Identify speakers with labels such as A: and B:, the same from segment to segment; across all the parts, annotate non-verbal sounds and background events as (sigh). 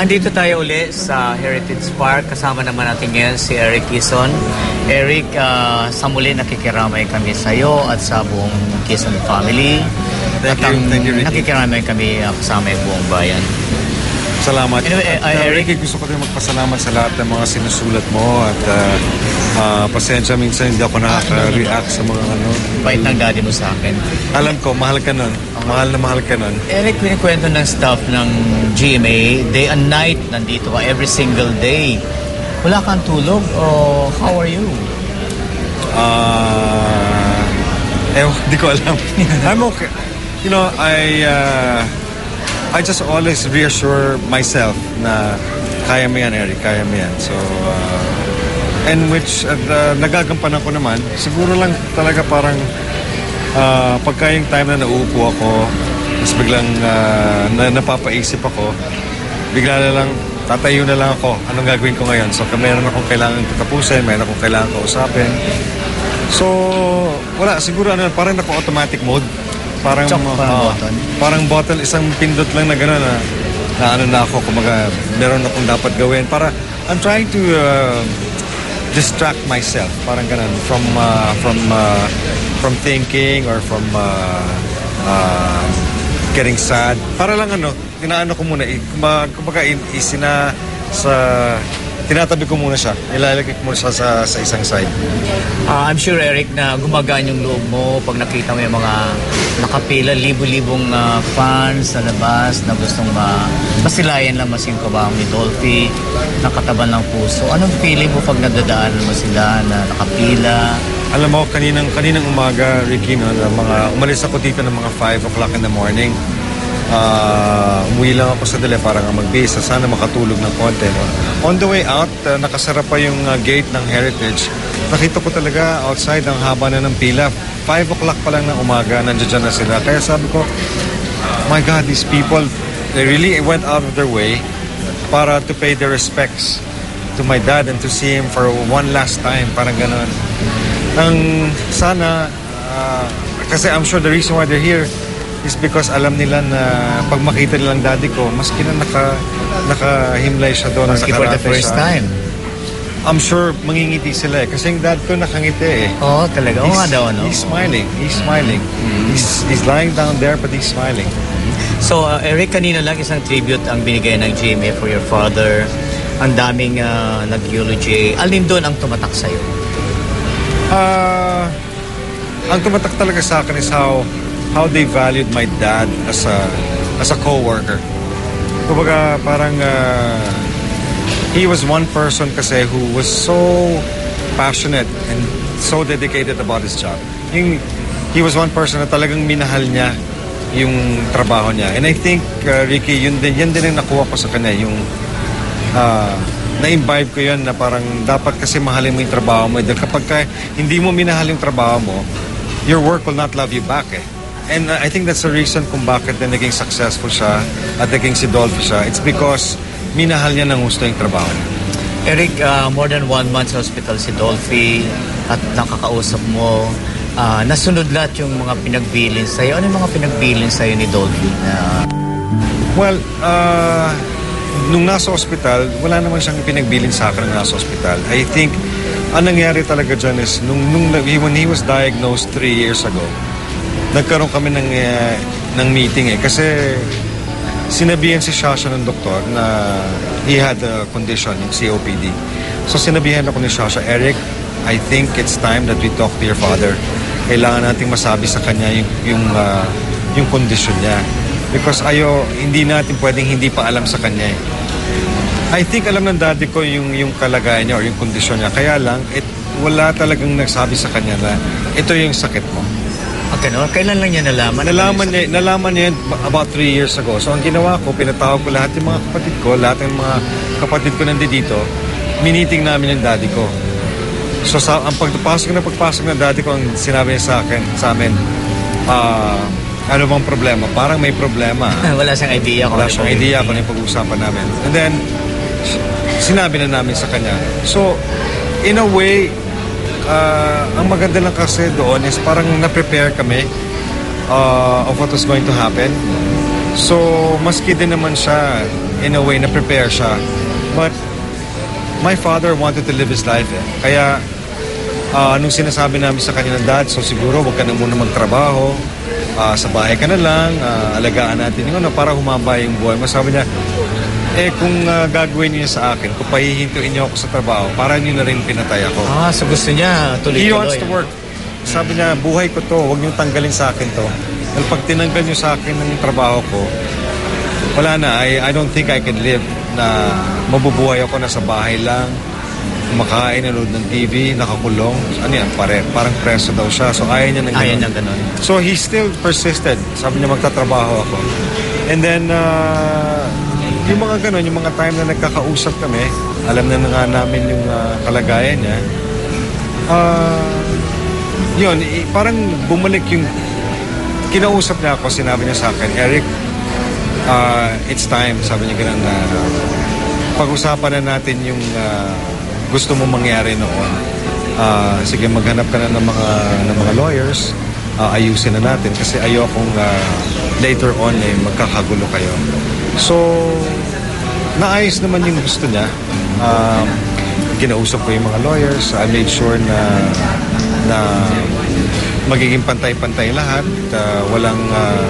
A: Andito tayo uli sa Heritage Park. Kasama naman natin ngayon si Eric Kison. Eric, ah, sa muli nakikiramay kami sa iyo at sa buong Kison family.
B: Thank
A: at
B: you,
A: ang
B: thank you, Ricky.
A: nakikiramay kami ah, kasama yung buong bayan.
B: Salamat.
A: Anyway,
B: At,
A: uh, Eric-
B: gusto ko din magpasalamat sa lahat ng mga sinusulat mo at uh, uh, pasensya minsan hindi ako nakaka-react sa mga ano.
A: Bait ng daddy mo sa akin.
B: Alam ko, mahal ka nun. Mahal na mahal ka nun.
A: Eric, kwento ng staff ng GMA, day and night, nandito ka every single day. Wala kang tulog o how are you?
B: Uh, eh, (laughs) di ko alam. (laughs) I'm okay. You know, I uh, I just always reassure myself na kaya mo yan, Eric, kaya mo yan. So, uh, and which at, uh, nagagampanan ko naman, siguro lang talaga parang uh, pagka yung time na nauupo ako, tapos biglang uh, na, napapaisip ako, bigla na lang tatayo na lang ako. Anong gagawin ko ngayon? So, meron akong kailangan tapusin, meron akong kailangan kausapin. So, wala. Siguro ano, parang naka-automatic mode. Parang,
A: Chok, parang
B: ah,
A: button.
B: Parang button, isang pindot lang na gano'n na, na ano na ako, kumaga, meron akong dapat gawin. Para, I'm trying to uh, distract myself. Parang gano'n. From, uh, from, uh, from thinking or from uh, uh, getting sad. Para lang ano, tinaano ko muna, kumbaga, isina sa, tinatabi ko muna siya. Ilalagay ko muna siya sa, sa isang side.
A: Ah, I'm sure, Eric, na gumagaan yung loob mo pag nakita mo yung mga nakapila, libo-libong ah, fans sa labas na gustong ma masilayan lang masing kabahang ni Dolphy, nakataban ng puso. Anong feeling mo pag nadadaanan mo sila na nakapila?
B: Alam mo, kaninang, kaninang umaga, Ricky, no, na mga, umalis ako dito ng mga 5 o'clock in the morning. Ah, umuwi lang ako sa dali para nga mag-base. Sana makatulog ng konti. No? On the way out, ah, nakasara pa yung ah, gate ng Heritage. Nakita ko talaga outside ang haba na ng pila. 5 o'clock pa lang ng umaga, nandiyan na sila. Kaya sabi ko, my God, these people, they really went out of their way para to pay their respects to my dad and to see him for one last time. Parang ganun. Ang sana, ah, kasi I'm sure the reason why they're here is because alam nila na pag makita nilang daddy ko, maski na naka, nakahimlay siya doon.
A: Maski for the first
B: siya,
A: time.
B: I'm sure mangingiti sila eh. Kasi yung dad ko nakangiti eh.
A: Oo, talaga. Oo nga daw, no?
B: He's smiling. He's smiling. He's, he's lying down there but he's smiling.
A: So, uh, Eric, kanina lang isang tribute ang binigay ng GMA for your father. Ang daming uh, nag-eulogy. Alin doon ang tumatak sa'yo?
B: Ah, ang tumatak talaga sa akin is how how they valued my dad as a as a coworker. Kumbaga parang ah, he was one person kasi who was so passionate and so dedicated about his job. Yung, he was one person na talagang minahal niya yung trabaho niya. And I think, ah, Ricky, yun din, yan din ang nakuha ko sa kanya, yung ah, na-imbibe ko yun na parang dapat kasi mahalin mo yung trabaho mo. Dahil kapag ka, hindi mo minahal yung trabaho mo, your work will not love you back eh. And uh, I think that's the reason kung bakit na naging successful siya at naging si Dolphy siya. It's because minahal niya ng gusto yung trabaho niya.
A: Eric, uh, more than one month sa hospital si Dolphy at nakakausap mo. Uh, nasunod lahat yung mga pinagbilin sa'yo. Ano yung mga pinagbilin sa'yo ni Dolphy? Uh,
B: Well, uh, nung nasa ospital, wala naman siyang pinagbilin sa akin nung nasa ospital. I think, ang nangyari talaga dyan is, nung, nung, when he was diagnosed three years ago, nagkaroon kami ng, uh, ng meeting eh. Kasi sinabihan si Shasha ng doktor na he had a condition, yung COPD. So sinabihan ako ni Shasha, Eric, I think it's time that we talk to your father. Kailangan nating masabi sa kanya yung, yung, uh, yung condition niya. Because ayo, hindi natin pwedeng hindi pa alam sa kanya eh. I think alam ng daddy ko yung, yung kalagayan niya or yung kondisyon niya. Kaya lang, it, wala talagang nagsabi sa kanya na ito yung sakit mo.
A: Ah, ganun? Kailan lang niya nalaman?
B: Nalaman niya, nalaman niya yun about three years ago. So ang ginawa ko, pinatawag ko lahat yung mga kapatid ko, lahat ng mga kapatid ko nandito dito, miniting namin yung daddy ko. So sa, ang pagpasok na pagpasok ng daddy ko, ang sinabi niya sa akin, sa amin, ah, ano bang problema? Parang may problema. (laughs)
A: Wala siyang idea kung
B: Wala
A: ano
B: siyang
A: yung
B: idea kung ano yung pag-uusapan namin. And then, sinabi na namin sa kanya. So, in a way, ah, ang maganda lang kasi doon is parang na-prepare kami ah, of what was going to happen. So, maski din naman siya, in a way na prepare siya. But my father wanted to live his life eh. Kaya ah, anong sinasabi namin sa kanya ng dad, so siguro wag ka na muna magtrabaho, Ah, sa bahay ka na lang, ah, alagaan natin yung ano, para humaba yung buhay mo. Sabi niya, eh kung ah, gagawin niyo sa akin, kung pahihintuin niyo ako sa trabaho, para niyo na rin pinatay ako.
A: Ah, so gusto niya tuloy-tuloy.
B: He wants to work. Sabi niya, buhay ko to, huwag niyong tanggalin sa akin to. Dahil pag tinanggal niyo sa akin ng trabaho ko, wala na, I, I don't think I can live na mabubuhay ako na sa bahay lang, kumakain, nanood ng TV, nakakulong. Ano yan, pare, parang preso daw siya. So ayaw niya ng
A: Ayaw
B: ganun.
A: niya ganun.
B: So he still persisted. Sabi niya magtatrabaho ako. And then, uh, yung mga ganun, yung mga time na nagkakausap kami, alam na nga namin yung uh, kalagayan niya. Uh, yun, parang bumalik yung kinausap niya ako, sinabi niya sa akin, Eric, uh, it's time, sabi niya ganun na pag-usapan na natin yung uh, gusto mo mangyari noon. Ah, sige, maghanap ka na ng mga, ng mga lawyers, Ah, ayusin na natin kasi ayokong uh, later on eh, magkakagulo kayo. So, naayos naman yung gusto niya. Um, kinausap ko yung mga lawyers. I made sure na na magiging pantay-pantay lahat. ah, walang uh,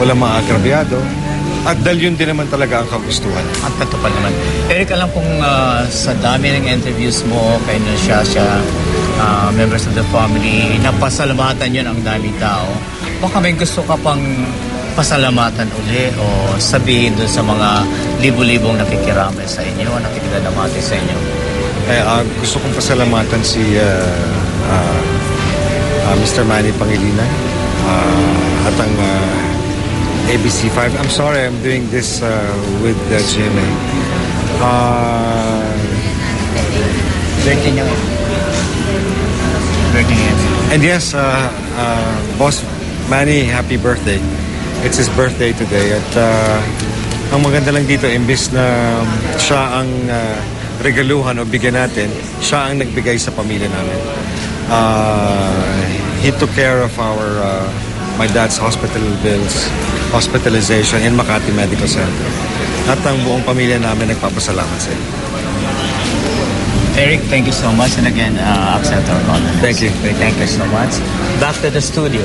B: walang mga agrabyado. At dahil yun din naman talaga ang kagustuhan.
A: Ang katupad naman. Eric, alam kong ah, sa dami ng interviews mo kay Natasha, ah, members of the family, napasalamatan yun ang daming tao. Baka may gusto ka pang pasalamatan uli o sabihin dun sa mga libo-libong nakikiramay sa inyo, nakikidadamati sa inyo.
B: Eh, ah, gusto kong pasalamatan si ah, ah, ah, Mr. Manny Pangilinan ah, at ang ah, ABC5. I'm sorry, I'm doing this ah, with uh, GMA. Ah,
A: Birthday niya. Birthday niya.
B: and yes, ah, ah, Boss Manny, happy birthday. It's his birthday today. At ah, ang maganda lang dito, imbis na siya ang ah, regaluhan o bigyan natin, siya ang nagbigay sa pamilya namin. Ah, he took care of our ah, my dad's hospital bills, hospitalization in Makati Medical Center. At ang buong pamilya namin nagpapasalamat sa iyo.
A: Eric, thank you so much. And again, uh, accept our condolence.
B: Thank you.
A: Thank you so much. Back to the studio.